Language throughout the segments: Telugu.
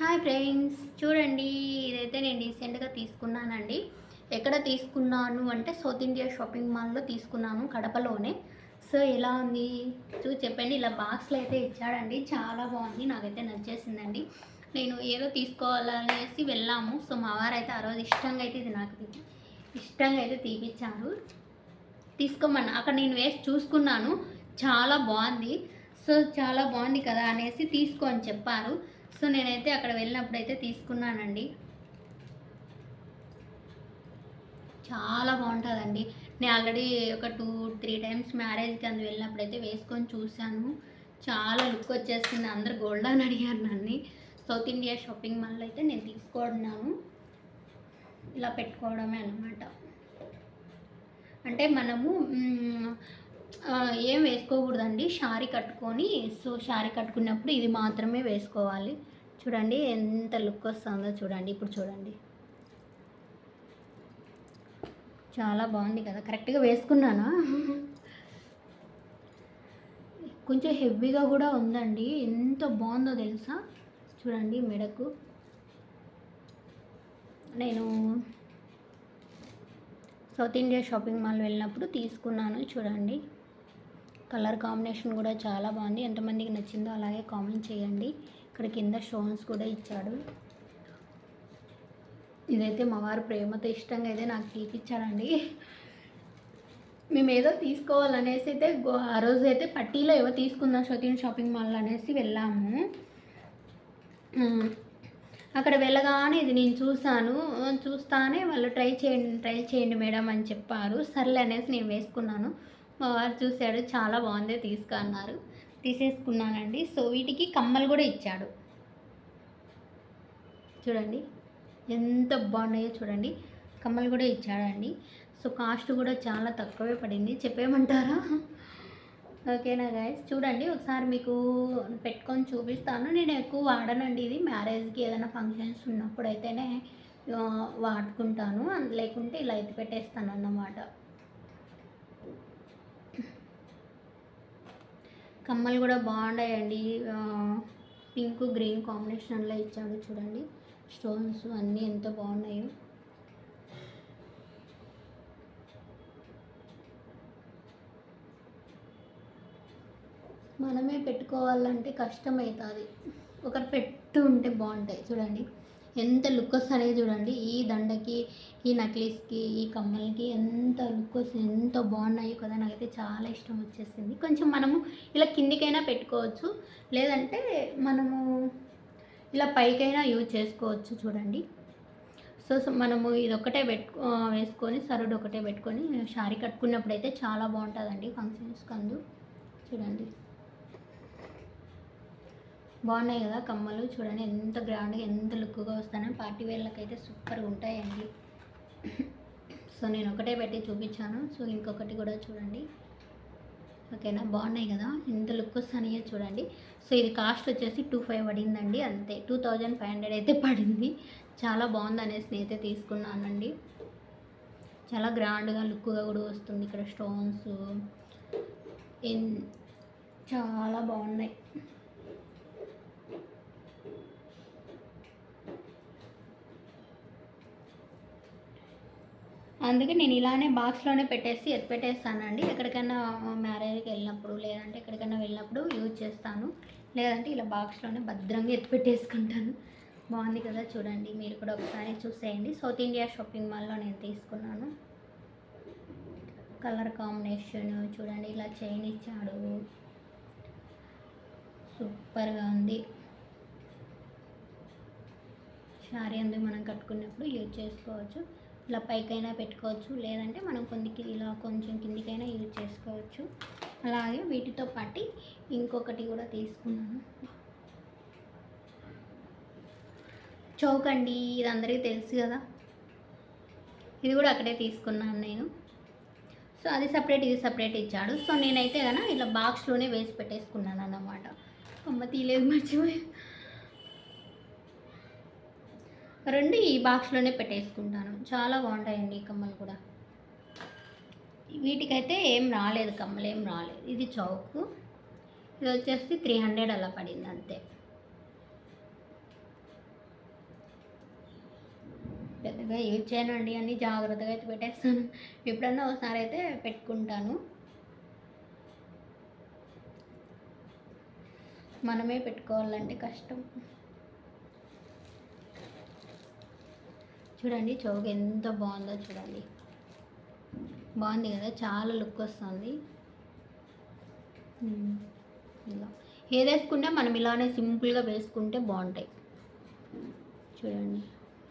Hi friends. చూడండి ఇదైతే నేను రీసెంట్గా తీసుకున్నానండి. ఎక్కడ తీసుకున్నాను అంటే సౌత్ ఇండియా షాపింగ్ మాల్లో తీసుకున్నాను కడపలోనే. సో ఎలా ఉంది? చూ చెప్పండి. ఇలా బాక్స్లో అయితే ఇచ్చాడండి. చాలా బాగుంది. నాకైతే నచ్చేసిందండి. నేను ఏదో తీసుకోవాలనేసి వెళ్ళాము. సో మా వారు అయితే ఆ రోజు ఇష్టంగా అయితే ఇది నాకు ఇష్టంగా అయితే తీపిచ్చారు. తీసుకోమన్నా అక్కడ నేను వేసి చూసుకున్నాను. చాలా బాగుంది. సో చాలా బాగుంది కదా అనేసి తీసుకో అని చెప్పారు. సో నేనైతే అక్కడ వెళ్ళినప్పుడు అయితే తీసుకున్నానండి. చాలా బాగుంటుందండి. నేను ఆల్రెడీ ఒక టూ త్రీ టైమ్స్ మ్యారేజ్కి అందు వెళ్ళినప్పుడు అయితే వేసుకొని చూశాను. చాలా లుక్ వచ్చేస్తుంది అందరు గోల్డ్ అని అడిగారు నన్ను. సౌత్ ఇండియా షాపింగ్ మాల్ అయితే నేను తీసుకున్నాను ఇలా పెట్టుకోవడమే అన్నమాట. అంటే మనము ఏం వేసుకోకూడదండి. షారీ కట్టుకొని సో షారీ కట్టుకున్నప్పుడు ఇది మాత్రమే వేసుకోవాలి. చూడండి ఎంత లుక్ వస్తుందో చూడండి ఇప్పుడు చూడండి. చాలా బాగుంది కదా కరెక్ట్గా వేసుకున్నాను? కొంచెం హెవీగా కూడా ఉందండి ఎంత బాగుందో తెలుసా? చూడండి మెడకు. నేను సౌత్ ఇండియా షాపింగ్ మాల్ వెళ్ళినప్పుడు తీసుకున్నాను చూడండి. కలర్ కాంబినేషన్ కూడా చాలా బాగుంది ఎంతమందికి నచ్చిందో అలాగే కామెంట్ చేయండి. ఇక్కడ కింద స్టోన్స్ కూడా ఇచ్చాడు. ఇదైతే మా వారు ప్రేమతో ఇష్టంగా అయితే నాకు తీపిచ్చాడండి మేము ఏదో తీసుకోవాలనేసి అయితే ఆ రోజు అయితే పట్టీలో ఏవో తీసుకుందాం షాపింగ్ షాపింగ్ మాల్ అనేసి వెళ్ళాము. అక్కడ వెళ్ళగానే ఇది నేను చూసాను చూస్తానే వాళ్ళు ట్రై చేయండి ట్రై చేయండి మేడం అని చెప్పారు. సర్లే అనేసి నేను వేసుకున్నాను. మా వారు చూశాడు చాలా బాగుంది తీసుకు అన్నారు. తీసేసుకున్నానండి. సో వీటికి కమ్మలు కూడా ఇచ్చాడు. చూడండి. ఎంత బాగున్నాయో చూడండి. కమ్మలు కూడా ఇచ్చాడండి. సో కాస్ట్ కూడా చాలా తక్కువే పడింది. చెప్పేయమంటారా? ఓకేనా గైస్ చూడండి. ఒకసారి మీకు పెట్టుకొని చూపిస్తాను. నేను ఎక్కువ వాడనండి ఇది. మ్యారేజ్కి ఏదైనా ఫంక్షన్స్ ఉన్నప్పుడు అయితేనే వాడుకుంటాను. అంత లేకుంటే ఇలా ఎత్తి పెట్టేస్తాను అన్నమాట కమ్మలు కూడా బాగున్నాయండి పింక్ గ్రీన్ కాంబినేషన్లో ఇచ్చాడు చూడండి. స్టోన్స్ అన్నీ ఎంత బాగున్నాయో. మనమే పెట్టుకోవాలంటే కష్టమవుతుంది ఒకరు పెట్టు ఉంటే బాగుంటాయి. చూడండి. ఎంత లుక్ వస్తాయో చూడండి. ఈ దండకి ఈ నక్లీస్కి ఈ కమ్మలకి ఎంత లుక్ వస్తుంది ఎంత బాగున్నాయో కదా నాకైతే చాలా ఇష్టం వచ్చేసింది. కొంచెం మనము ఇలా కిందికైనా పెట్టుకోవచ్చు. లేదంటే మనము ఇలా పైకైనా యూజ్ చేసుకోవచ్చు చూడండి. సో సో మనము ఇది ఒకటే పెట్టుకో వేసుకొని సరుడు ఒకటే పెట్టుకొని శారీ కట్టుకున్నప్పుడు అయితే చాలా బాగుంటుందండి ఫంక్షన్స్ కందు. చూడండి. బాగున్నాయి కదా కమ్మలు చూడండి ఎంత గ్రాండ్గా ఎంత లుక్గా వస్తానో పార్టీ వేర్లకు అయితే సూపర్గా ఉంటాయండి. సో నేను ఒకటే పెట్టి చూపించాను. సో ఇంకొకటి కూడా చూడండి. ఓకేనా? బాగున్నాయి కదా? ఎంత లుక్ వస్తానయ్యో చూడండి. సో ఇది కాస్ట్ వచ్చేసి టూ ఫైవ్ పడిందండి అంతే. టూ థౌజండ్ ఫైవ్ హండ్రెడ్ అయితే పడింది. చాలా బాగుంది అనేసి నేనైతే తీసుకున్నానండి. చాలా గ్రాండ్గా లుక్గా కూడా వస్తుంది ఇక్కడ స్టోన్స్. ఎన్ చాలా బాగున్నాయి. అందుకే నేను ఇలానే బాక్స్లోనే పెట్టేసి ఎత్తి పెట్టేస్తానండి. ఎక్కడికైనా మ్యారేజ్కి వెళ్ళినప్పుడు లేదంటే ఎక్కడికైనా వెళ్ళినప్పుడు యూజ్ చేస్తాను. లేదంటే ఇలా బాక్స్లోనే భద్రంగా ఎత్తి పెట్టేసుకుంటాను. బాగుంది కదా చూడండి. మీరు కూడా ఒకసారి చూసేయండి. సౌత్ ఇండియా షాపింగ్ మాల్లో నేను తీసుకున్నాను. కలర్ కాంబినేషన్ చూడండి. ఇలా చైన్ ఇచ్చాడు. సూపర్గా ఉంది. శారీ అందు మనం కట్టుకున్నప్పుడు యూజ్ చేసుకోవచ్చు. ఇలా పైకైనా పెట్టుకోవచ్చు. లేదంటే మనం కొందికి ఇలా కొంచెం కిందికైనా యూజ్ చేసుకోవచ్చు. అలాగే వీటితో పాటు ఇంకొకటి కూడా తీసుకున్నాను. చౌక్ అండి ఇది అందరికీ తెలుసు కదా? ఇది కూడా అక్కడే తీసుకున్నాను నేను. సో అది సపరేట్ ఇది సపరేట్ ఇచ్చాడు. సో నేనైతే కనుక ఇలా బాక్స్లోనే వేసి పెట్టేసుకున్నాను అన్నమాట. అమ్మ తీయలేదు మర్చిపోయి. రెండు ఈ బాక్స్లోనే పెట్టేసుకుంటాను. చాలా బాగుంటాయండి ఈ కమ్మలు కూడా. వీటికైతే ఏం రాలేదు కమ్మలు ఏం రాలేదు. ఇది చౌక్. ఇది వచ్చేసి త్రీ హండ్రెడ్ అలా పడింది అంతే. పెద్దగా యూజ్ చేయనండి అన్ని జాగ్రత్తగా అయితే పెట్టేస్తాను. ఎప్పుడన్నా ఒకసారి అయితే పెట్టుకుంటాను. మనమే పెట్టుకోవాలంటే కష్టం. చూడండి చౌక ఎంత బాగుందో చూడండి. బాగుంది కదా చాలా లుక్ వస్తుంది. ఇలా. ఏది వేసుకుంటే మనం ఇలానే సింపుల్గా వేసుకుంటే బాగుంటాయి. చూడండి.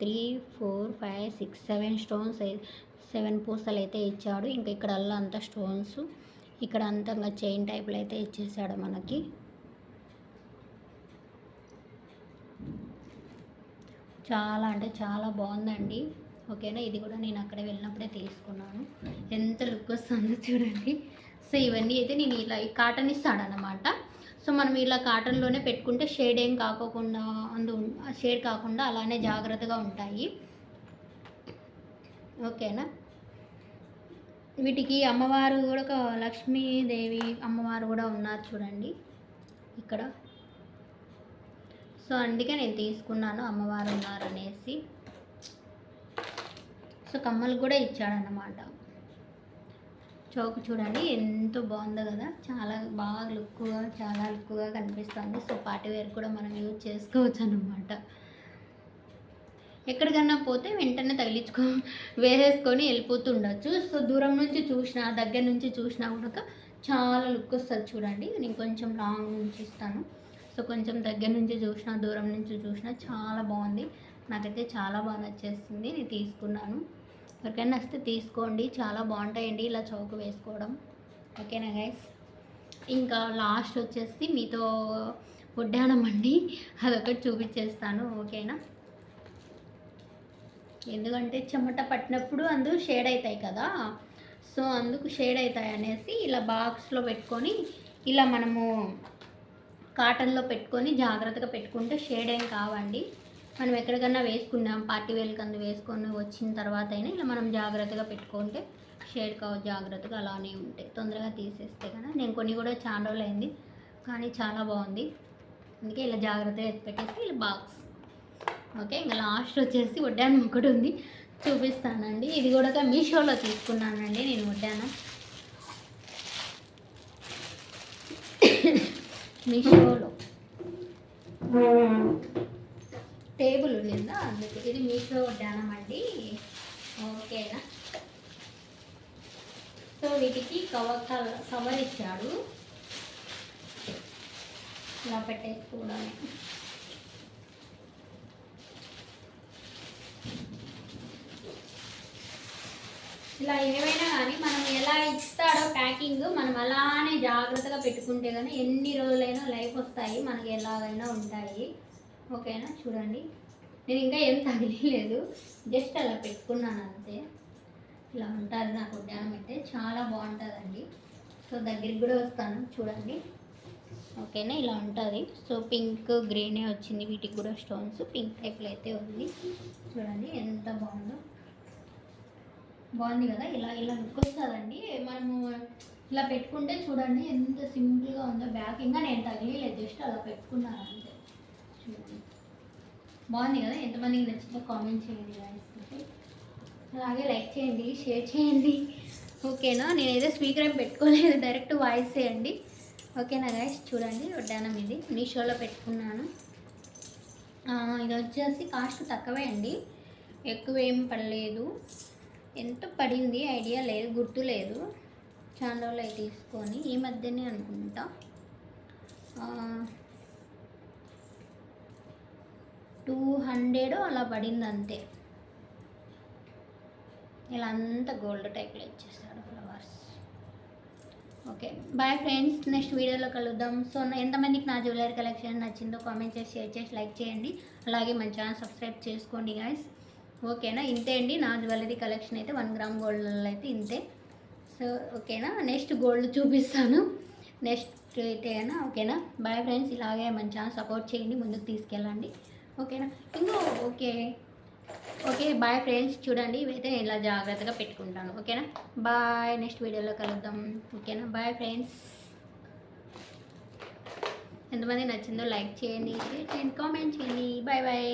Three four five six seven stones seven పూసలు అయితే ఇచ్చాడు. ఇంకా ఇక్కడ అల్లా అంతా స్టోన్స్. ఇక్కడ అంతా ఇంకా చైన్ టైప్లో అయితే ఇచ్చేసాడు మనకి. చాలా అంటే చాలా బాగుందండి. ఓకేనా? ఇది కూడా నేను అక్కడ వెళ్ళినప్పుడే తీసుకున్నాను. ఎంత లుక్ వస్తుందో చూడండి. సో ఇవన్నీ అయితే నేను ఇలా కాటన్ ఇస్తాడనమాట సో మనం ఇలా కాటన్లోనే పెట్టుకుంటే షేడ్ ఏం కాకోకుండా అందు షేడ్ కాకుండా అలానే జాగ్రత్తగా ఉంటాయి. ఓకేనా? వీటికి అమ్మవారు కూడా ఒక లక్ష్మీదేవి అమ్మవారు కూడా ఉన్నారు చూడండి. ఇక్కడ. సో అందుకే నేను తీసుకున్నాను అమ్మవారు ఉన్నారనేసి. సో కమ్మలు కూడా ఇచ్చాడన్నమాట. చౌక చూడండి ఎంతో బాగుందో కదా. చాలా బాగా లుక్గా చాలా లుక్గా కనిపిస్తుంది. సో పార్టీ వేర్ కూడా మనం యూజ్ చేసుకోవచ్చు అనమాట ఎక్కడికన్నా పోతే వెంటనే తగిలించుకో వేసేసుకొని వెళ్ళిపోతుండొచ్చు. సో దూరం నుంచి చూసినా దగ్గర నుంచి చూసినా కూడా చాలా లుక్ వస్తుంది చూడండి. నేను కొంచెం లాంగ్ నుంచి ఇస్తాను సో కొంచెం దగ్గర నుంచి చూసినా దూరం నుంచి చూసినా చాలా బాగుంది. నాకైతే చాలా బాగా నచ్చేస్తుంది నేను తీసుకున్నాను. ఎవరికైనా వస్తే తీసుకోండి. చాలా బాగుంటాయండి ఇలా చౌక వేసుకోవడం. ఓకేనా గైస్? ఇంకా లాస్ట్ వచ్చేసి మీతో వడ్డానం అండి. అదొకటి చూపించేస్తాను. ఓకేనా? ఎందుకంటే చెమట పట్టినప్పుడు అందుకు షేడ్ అవుతాయి కదా. సో అందుకు షేడ్ అవుతాయి అనేసి ఇలా బాక్స్లో పెట్టుకొని ఇలా మనము కాటన్లో పెట్టుకొని జాగ్రత్తగా పెట్టుకుంటే షేడ్ ఏం కావండి. మనం ఎక్కడికన్నా వేసుకున్నాం పార్టీ వేలకు అందు వేసుకొని వచ్చిన తర్వాత అయినా ఇలా మనం జాగ్రత్తగా పెట్టుకుంటే షేడ్ కావు జాగ్రత్తగా అలానే ఉంటాయి తొందరగా తీసేస్తే కదా. నేను కొన్ని కూడా చాలా రోజులు అయింది కానీ చాలా బాగుంది. అందుకే ఇలా జాగ్రత్తగా ఎత్తి పెట్టేసి ఇలా బాక్స్. ఓకే ఇంకా లాస్ట్ వచ్చేసి వడ్డానం ఒకటి ఉంది. చూపిస్తానండి. ఇది కూడా మీషోలో తీసుకున్నానండి నేను వడ్డానం. మీషోలో. టేబుల్ ఉండిందా? అందుకే ఇది మీషో వడ్డానం అండి. ఓకేనా? సో వీటికి కవర్ కవర్ ఇచ్చాడు. ఇలా పెట్టేసుకోవడానికి ఇలా ఏమైనా కానీ మనం ఎలా ఇస్తాడో ప్యాకింగ్ మనం అలానే జాగ్రత్తగా పెట్టుకుంటే కానీ ఎన్ని రోజులైనా లైఫ్ వస్తాయి మనకి ఎలాగైనా ఉంటాయి. ఓకేనా? చూడండి. నేను ఇంకా ఏం తగిలేదు జస్ట్ అలా పెట్టుకున్నాను అంతే. ఇలా ఉంటుంది నాకు ఉద్యానం అయితే. చాలా బాగుంటుందండి. సో దగ్గరికి కూడా వస్తాను. చూడండి. ఓకేనా? ఇలా ఉంటుంది. సో పింక్ గ్రీనే వచ్చింది. వీటికి కూడా స్టోన్స్. పింక్ టైప్లో అయితే ఉంది. చూడండి ఎంత బాగుందో. బాగుంది కదా? ఇలా ఇలా లుక్ వస్తుందండి. మనము ఇలా పెట్టుకుంటే చూడండి ఎంత సింపుల్గా ఉందో. బ్యాక్ ఇంకా నేను తగిలేదు జస్ట్ అలా పెట్టుకున్నాను అంతే. చూడండి. బాగుంది కదా? ఎంతమందికి నచ్చిందో కామెంట్ చేయండి guys. అలాగే లైక్ చేయండి షేర్ చేయండి. ఓకేనా? నేనైతే స్పీకర్ ఏం పెట్టుకోలేదు డైరెక్ట్ వాయిస్ చేయండి ఓకేనా గైస్ చూడండి వడ్డానం ఇది. మీషోలో పెట్టుకున్నాను. ఇది వచ్చేసి కాస్ట్ తక్కువే అండి. ఎక్కువ ఏం పడలేదు. ఎంత పడింది ఐడియా లేదు గుర్తు లేదు. చాలా రోజులు తీసుకొని ఈ మధ్యనే అనుకుంటా. టూ హండ్రెడ్ అలా పడింది అంతే. ఇలా అంతా గోల్డ్ టైప్లో ఇచ్చేస్తాడు flowers. Okay bye friends next వీడియోలో కలుద్దాం. సో ఎంతమందికి నా జ్యువెలరీ కలెక్షన్ నచ్చిందో కామెంట్ చేసి షేర్ చేసి లైక్ చేయండి. అలాగే మన ఛానల్ సబ్స్క్రైబ్ చేసుకోండి గాయస్. ఓకేనా? ఇంతే అండి. నా జ్యువెలరీ కలెక్షన్ అయితే వన్ గ్రామ్ గోల్డ్ అయితే ఇంతే. సో ఓకేనా? నెక్స్ట్ గోల్డ్ చూపిస్తాను. నెక్స్ట్ అయితేనా ఓకేనా? బాయ్ ఫ్రెండ్స్ ఇలాగే మంచిగా సపోర్ట్ చేయండి. ముందుకు తీసుకెళ్ళండి. ఓకేనా? ఇంకో ఓకే. ఓకే బాయ్ ఫ్రెండ్స్ చూడండి. ఇవైతే నేను ఇలా జాగ్రత్తగా పెట్టుకుంటాను. ఓకేనా? బాయ్. నెక్స్ట్ వీడియోలో కలుద్దాం. ఓకేనా? Bye friends. ఎంతమంది నచ్చిందో లైక్ చేయండి షేర్ చేయండి కామెంట్ చేయండి. Bye bye.